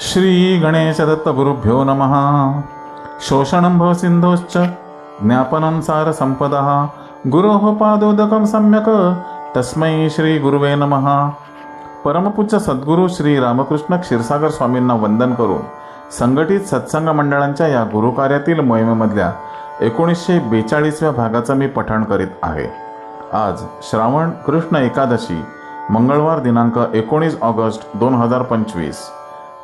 श्री गुरुभ्यो नमः। शोषणं भवसिन्धोश्च ज्ञापनं सारसम्पदः। गुरोः पादोदकं सम्यक्। तस्मै श्री गुरुवे नमः। परमपूज्य सद्गुरू श्री रामकृष्ण क्षीरसागर स्वामींना वंदन करून संघटित सत्संग मंडळांच्या या गुरुकार्यातील मोहिमेमधल्या एकोणीसशे बेचाळीसव्या भागाचं मी पठण करीत आहे. आज श्रावण कृष्ण एकादशी मंगळवार दिनांक एकोणीस ऑगस्ट दोन हजार पंचवीस.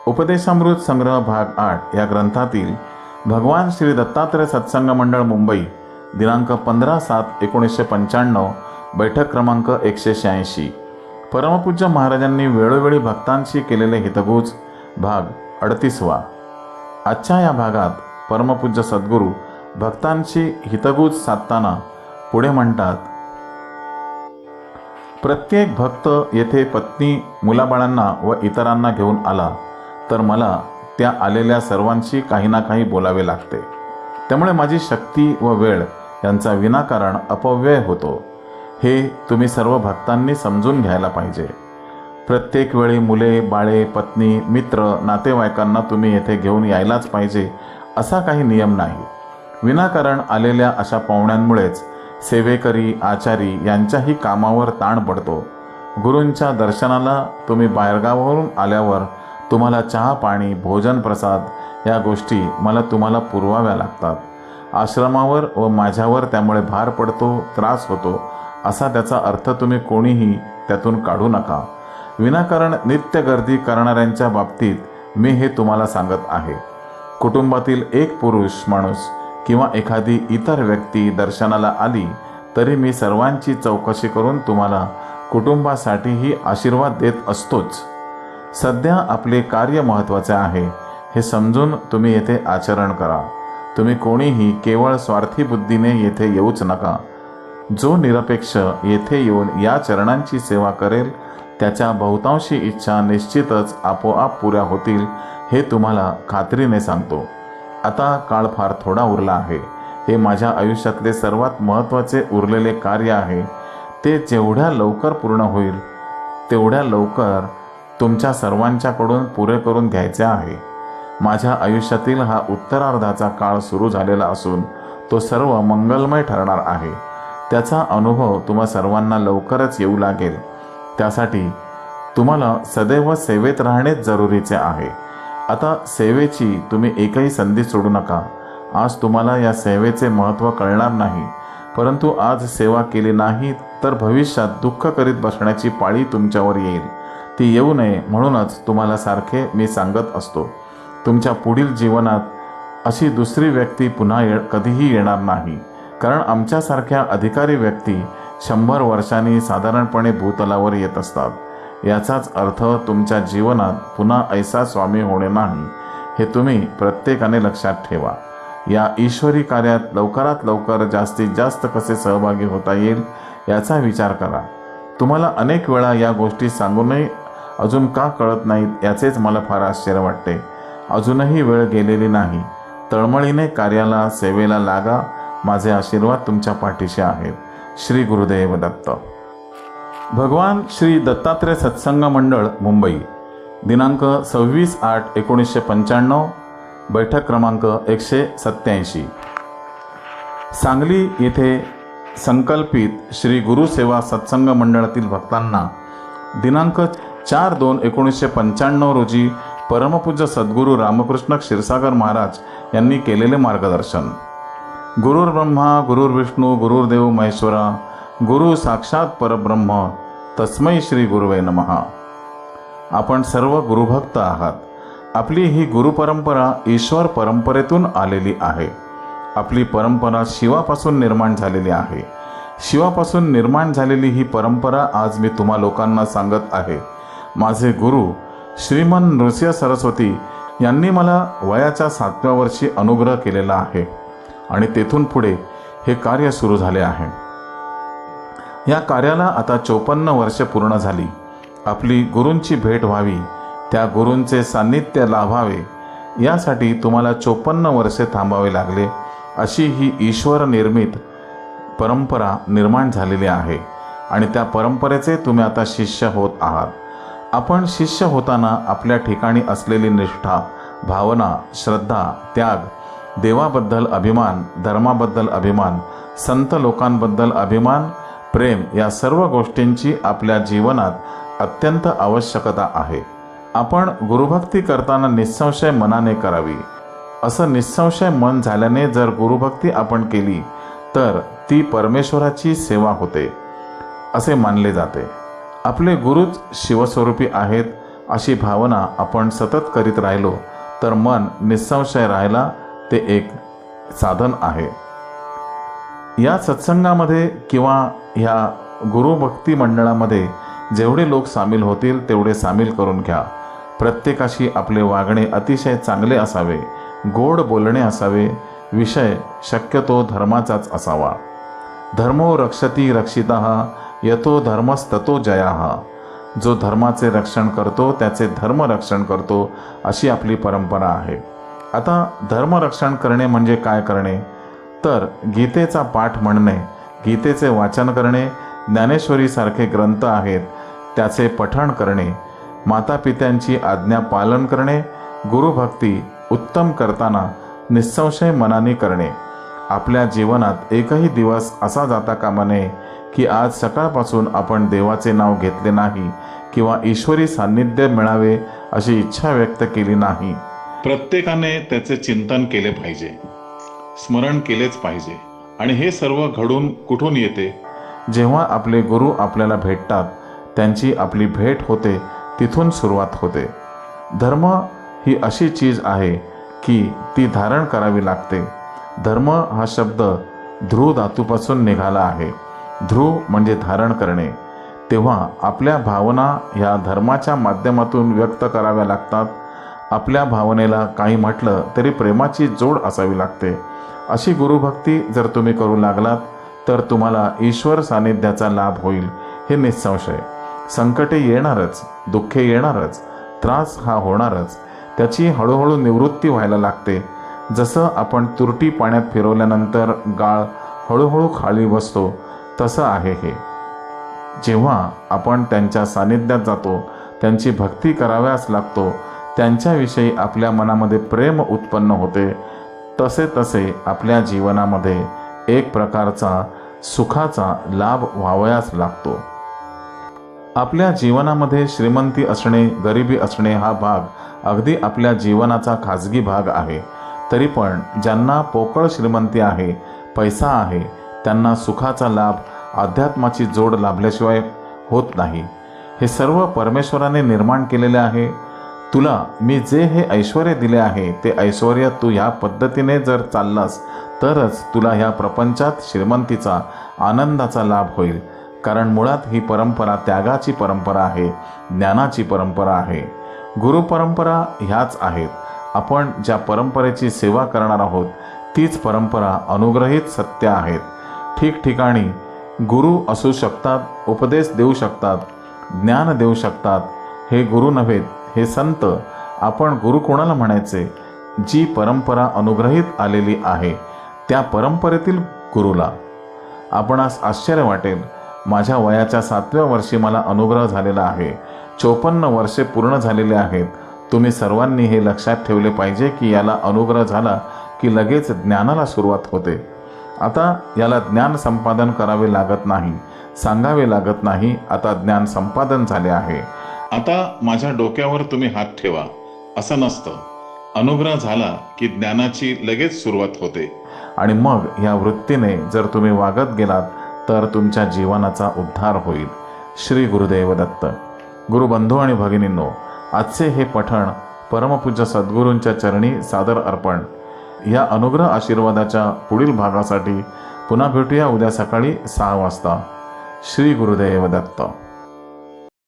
उपदेशामृत संग्रह भाग आठ या ग्रंथातील भगवान श्री दत्तात्रय सत्संग मंडळ मुंबई दिनांक पंधरा सात एकोणीसशे पंच्याण्णव बैठक क्रमांक एकशे शहाऐंशी. परमपूज्य महाराजांनी वेळोवेळी भक्तांशी केलेले हितगुज भाग अडतीसवा. आजच्या या भागात परमपूज्य सद्गुरू भक्तांशी हितगुज साधताना पुढे म्हणतात प्रत्येक भक्त येथे पत्नी मुलाबाळांना व इतरांना घेऊन आला. तर मला त्या आलेल्या सर्वांशी काही ना काही बोलावे लागते. त्यामुळे माझी शक्ती व वेळ यांचा विनाकारण अपव्यय होतो. हे तुम्ही सर्व भक्तांनी समजून घ्यायला पाहिजे. प्रत्येक वेळी मुले बाळे पत्नी मित्र नातेवाईकांना तुम्ही येथे घेऊन यायलाच पाहिजे असा काही नियम नाही. विनाकारण आलेल्या अशा पाहुण्यांमुळेच सेवेकरी आचारी यांच्याही कामावर ताण पडतो. गुरूंच्या दर्शनाला तुम्ही बाहेरगावावरून आल्यावर तुम्हाला चहा पाणी भोजन प्रसाद या गोष्टी मला तुम्हाला पुरवाव्या लागतात. आश्रमावर व माझ्यावर त्यामुळे भार पडतो त्रास होतो असा त्याचा अर्थ तुम्ही कोणीही त्यातून काढू नका. विनाकारण नित्य गर्दी करणाऱ्यांच्या बाबतीत मी हे तुम्हाला सांगत आहे. कुटुंबातील एक पुरुष माणूस किंवा एखादी इतर व्यक्ती दर्शनाला आली तरी मी सर्वांची चौकशी करून तुम्हाला कुटुंबासाठीही आशीर्वाद देत असतोच. सध्या आपले कार्य महत्त्वाचे आहे. हे समजून तुम्ही येथे आचरण करा. तुम्ही कोणीही केवळ स्वार्थी बुद्धीने येथे येऊच नका. जो निरपेक्ष येथे येऊन या चरणांची सेवा करेल त्याच्या बहुतांशी इच्छा निश्चितच आपोआप पुऱ्या होतील हे तुम्हाला खात्रीने सांगतो. आता काळ फार थोडा उरला आहे. हे माझ्या आयुष्यातले सर्वात महत्त्वाचे उरलेले कार्य आहे. ते जेवढ्या लवकर पूर्ण होईल तेवढ्या लवकर तुमच्या सर्वांच्याकडून पुरे करून घ्यायचे आहे. माझ्या आयुष्यातील हा उत्तरार्धाचा काळ सुरू झालेला असून तो सर्व मंगलमय ठरणार आहे. त्याचा अनुभव तुम्हा सर्वांना लवकरच येऊ लागेल. त्यासाठी तुम्हाला सदैव सेवेत राहणेच जरुरीचे आहे. आता सेवेची तुम्ही एकही संधी सोडू नका. आज तुम्हाला या सेवेचे महत्त्व कळणार नाही. परंतु आज सेवा केली नाही तर भविष्यात दुःख करीत बसण्याची पाळी तुमच्यावर येईल. ती येऊ नये म्हणूनच तुम्हाला सारखे मी सांगत असतो. तुमच्या पुढील जीवनात अशी दुसरी व्यक्ती पुन्हा ये कधीही येणार नाही. कारण आमच्यासारख्या अधिकारी व्यक्ती शंभर वर्षांनी साधारणपणे भूतलावर येत असतात. याचाच अर्थ तुमच्या जीवनात पुन्हा ऐसा स्वामी होणे नाही. हे तुम्ही प्रत्येकाने लक्षात ठेवा. या ईश्वरी कार्यात लवकरात लवकर जास्तीत जास्त कसे सहभागी होता येईल याचा विचार करा. तुम्हाला अनेक वेळा या गोष्टी सांगूनही अजून का कळत नाहीत याचेच मला फार आश्चर्य वाटते. अजूनही वेळ गेलेली नाही. तळमळीने कार्याला सेवेला लागा. माझे आशीर्वाद तुमच्या पाठीशी आहेत. श्री गुरुदेव दत्त. भगवान श्री दत्तात्रय सत्संग मंडळ मुंबई. दिनांक सव्वीस आठ एकोणीसशे पंच्याण्णव. बैठक क्रमांक एकशे सत्याऐंशी सांगली येथे संकल्पित श्री गुरुसेवा सत्संग मंडळातील भक्तांना दिनांक चार दोन एकोणीसशे पंच्याण्णव रोजी परमपूज्य सद्गुरू रामकृष्ण क्षीरसागर महाराज यांनी केलेले मार्गदर्शन. गुरुर ब्रह्मा गुरुर विष्णू गुरुर्देव महेश्वरा गुरु साक्षात परब्रह्म तस्मै श्री गुरुवे नमहा आपण सर्व गुरुभक्त आहात. आपली ही गुरुपरंपरा ईश्वर परंपरेतून आलेली आहे. आपली परंपरा शिवापासून निर्माण झालेली आहे. शिवापासून निर्माण झालेली ही परंपरा आज मी तुम्हा लोकांना सांगत आहे. माझे गुरु श्रीमन नृसिंह सरस्वती यांनी मला वयाच्या सातव्या वर्षी अनुग्रह केलेला आहे आणि तेथून पुढे हे कार्य सुरू झाले आहे. या कार्याला आता चोपन्न वर्षे पूर्ण झाली. आपली गुरूंची भेट व्हावी त्या गुरूंचे सान्निध्य लाभावे यासाठी तुम्हाला चोपन्न वर्षे थांबावे लागले अशी ही ईश्वर निर्मित परंपरा निर्माण झालेली आहे आणि त्या परंपरेचे तुम्ही आता शिष्य होत आहात. आपण शिष्य होताना आपल्या ठिकाणी असलेली निष्ठा भावना श्रद्धा त्याग देवाबद्दल अभिमान धर्माबद्दल अभिमान संत लोकांबद्दल अभिमान प्रेम या सर्व गोष्टींची आपल्या जीवनात अत्यंत आवश्यकता आहे. आपण गुरुभक्ती करताना निसंशय मनाने करावी. असं निसंशय मन झाल्याने जर गुरुभक्ती आपण केली तर ती परमेश्वराची सेवा होते असे मानले जाते. आपले गुरुच शिवस्वरूपी आहेत अशी भावना आपण सतत करीत राहिलो तर मन निसंशय राहायला ते एक साधन आहे. या सत्संगामध्ये किंवा ह्या गुरुभक्ती मंडळामध्ये जेवढे लोक सामील होतील तेवढे सामील करून घ्या. प्रत्येकाशी आपले वागणे अतिशय चांगले असावे गोड बोलणे असावे विषय शक्यतो धर्माचाच असावा. धर्मो रक्षती रक्षिता यतो धर्मस्ततो जया. जो धर्माचे रक्षण करतो त्याचे धर्म रक्षण करतो अशी आपली परंपरा आहे. आता धर्मरक्षण करणे म्हणजे काय करणे? तर गीतेचा पाठ म्हणणे गीतेचे वाचन करणे ज्ञानेश्वरीसारखे ग्रंथ आहेत त्याचे पठण करणे मातापित्यांची आज्ञा पालन करणे गुरुभक्ती उत्तम करताना निसंशय मनाने करणे. आपल्या जीवनात एकही दिवस असा जाता कामा नये की आज सकाळपासून आपण देवाचे नाव घेतले नाही किंवा ईश्वरी सान्निध्य मिळावे अशी इच्छा व्यक्त केली नाही. प्रत्येकाने त्याचे चिंतन केले पाहिजे. स्मरण केलेच पाहिजे. आणि हे सर्व घडून कुठून येते? जेव्हा आपले गुरु आपल्याला भेटतात त्यांची आपली भेट होते तिथून सुरुवात होते. धर्म ही अशी चीज आहे की ती धारण करावी लागते. धर्म हा शब्द ध्रुव धातूपासून निघाला आहे. ध्रुव म्हणजे धारण करणे. तेव्हा आपल्या भावना ह्या धर्माच्या माध्यमातून व्यक्त कराव्या लागतात. आपल्या भावनेला काही म्हटलं तरी प्रेमाची जोड असावी लागते. अशी गुरुभक्ती जर तुम्ही करू लागलात तर तुम्हाला ईश्वर सानिध्याचा लाभ होईल. हे निसंशय. संकटे येणारच दुःखे येणारच त्रास हा होणारच. त्याची हळूहळू निवृत्ती व्हायला लागते. जसं आपण तुरटी पाण्यात फिरवल्यानंतर गाळ हळूहळू खाली बसतो तसं आहे हे. जेव्हा आपण त्यांच्या सानिध्यात जातो त्यांची भक्ती कराव्यास लागतो त्यांच्याविषयी आपल्या मनामध्ये प्रेम उत्पन्न होते तसे तसे आपल्या जीवनामध्ये एक प्रकारचा सुखाचा लाभ व्हावयास लागतो. आपल्या जीवनामध्ये श्रीमंती असणे गरिबी असणे हा भाग अगदी आपल्या जीवनाचा खाजगी भाग आहे. तरी पण ज्यांना पोकळ श्रीमंती आहे पैसा आहे त्यांना सुखाचा लाभ अध्यात्माची जोड लाभल्याशिवाय होत नाही. हे सर्व परमेश्वराने निर्माण केलेले आहे. तुला मी जे हे ऐश्वर दिले आहे ते ऐश्वर तू ह्या पद्धतीने जर चाललास तरच तुला ह्या प्रपंचात श्रीमंतीचा आनंदाचा लाभ होईल. कारण मुळात ही परंपरा त्यागाची परंपरा आहे ज्ञानाची परंपरा आहे. गुरुपरंपरा ह्याच आहेत. आपण ज्या परंपरेची सेवा करणार आहोत तीच परंपरा अनुग्रहित सत्य आहेत. ठिकठिकाणी गुरु असू शकतात उपदेश देऊ शकतात ज्ञान देऊ शकतात. हे गुरु नव्हेत हे संत. आपण गुरु कोणाला म्हणायचे? जी परंपरा अनुग्रहित आलेली आहे त्या परंपरेतील गुरुला. आपणास आश्चर्य वाटेल माझ्या वयाच्या सातव्या वर्षी मला अनुग्रह झालेला आहे. चोपन्न वर्षे पूर्ण झालेले आहेत. तुम्ही सर्वांनी हे लक्षात ठेवले पाहिजे की याला अनुग्रह झाला की लगेच ज्ञानाला सुरुवात होते. आता याला ज्ञान संपादन करावे लागत नाही सांगावे लागत नाही आता ज्ञान संपादन झाले आहे. आता माझ्या डोक्यावर तुम्ही हात ठेवा असं नसतं. अनुग्रह झाला की ज्ञानाची लगेच सुरुवात होते. आणि मग या वृत्तीने जर तुम्ही वागत गेलात तर तुमच्या जीवनाचा उद्धार होईल. श्री गुरुदेव दत्त. गुरुबंधू आणि भगिनींनो आजचे हे पठण परमपूज्य सद्गुरूंच्या चरणी सादर अर्पण या अनुग्रह आशीर्वादाच्या पुढील भागासाठी पुन्हा भेटूया उद्या सकाळी सहा वाजता. श्री गुरुदेव दत्त.